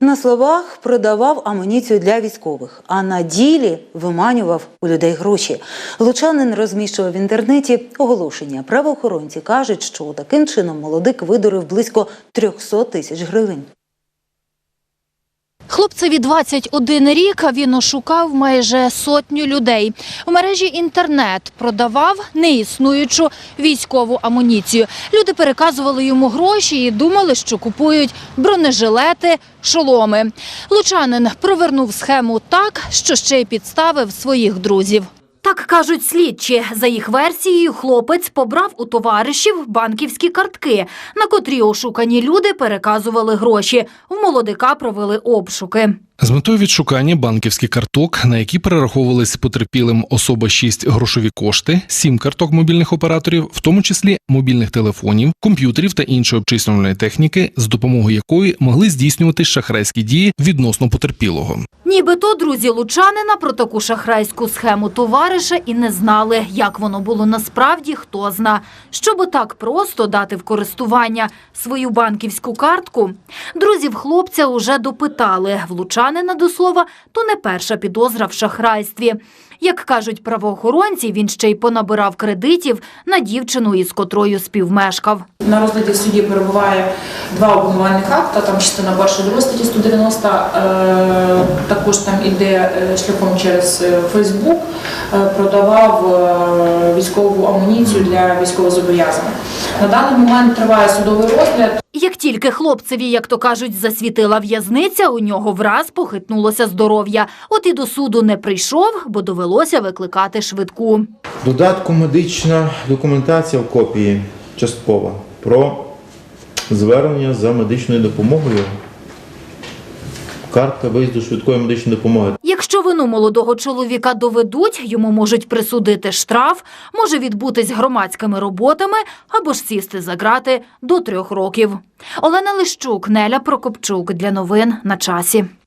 На словах продавав амуніцію для військових, а на ділі виманював у людей гроші. Лучанин розміщував в інтернеті оголошення. Правоохоронці кажуть, що таким чином молодик видурив близько 300 тисяч гривень. Хлопцеві 21 рік, він ошукав майже сотню людей. У мережі інтернет продавав неіснуючу військову амуніцію. Люди переказували йому гроші і думали, що купують бронежилети, шоломи. Лучанин провернув схему так, що ще й підставив своїх друзів. Так кажуть слідчі. За їх версією, хлопець побрав у товаришів банківські картки, на котрі ошукані люди переказували гроші. У молодика провели обшуки. З метою відшукання банківських карток, на які перераховувались потерпілим особа 6 грошові кошти, 7 карток мобільних операторів, в тому числі мобільних телефонів, комп'ютерів та іншої обчислювальної техніки, з допомогою якої могли здійснювати шахрайські дії відносно потерпілого. Нібито друзі лучанина про таку шахрайську схему товариша і не знали, як воно було насправді, хто зна. Щоб так просто дати в користування свою банківську картку, друзів хлопця уже допитали. В лучанина, до слова, то не перша підозра в шахрайстві. Як кажуть правоохоронці, він ще й понабирав кредитів на дівчину, із котрою співмешкав. На розгляді в суді перебуває два обвинувальних акта, там частина перша друга статті 190, е, також там іде е, шляхом через е, Фейсбук, продавав військову амуніцію для військовозобов'язаних. На даний момент триває судовий розгляд. Як тільки хлопцеві, як то кажуть, засвітила в'язниця, у нього враз похитнулося здоров'я. От і до суду не прийшов, бо довелося викликати швидку. Додатку медична документація в копії часткова про звернення за медичною допомогою. Карта виїзду швидкої медичної допомоги. Якщо вину молодого чоловіка доведуть, йому можуть присудити штраф, може відбутись громадськими роботами або ж сісти за грати до трьох років. Олена Лищук, Неля Прокопчук для новин на часі.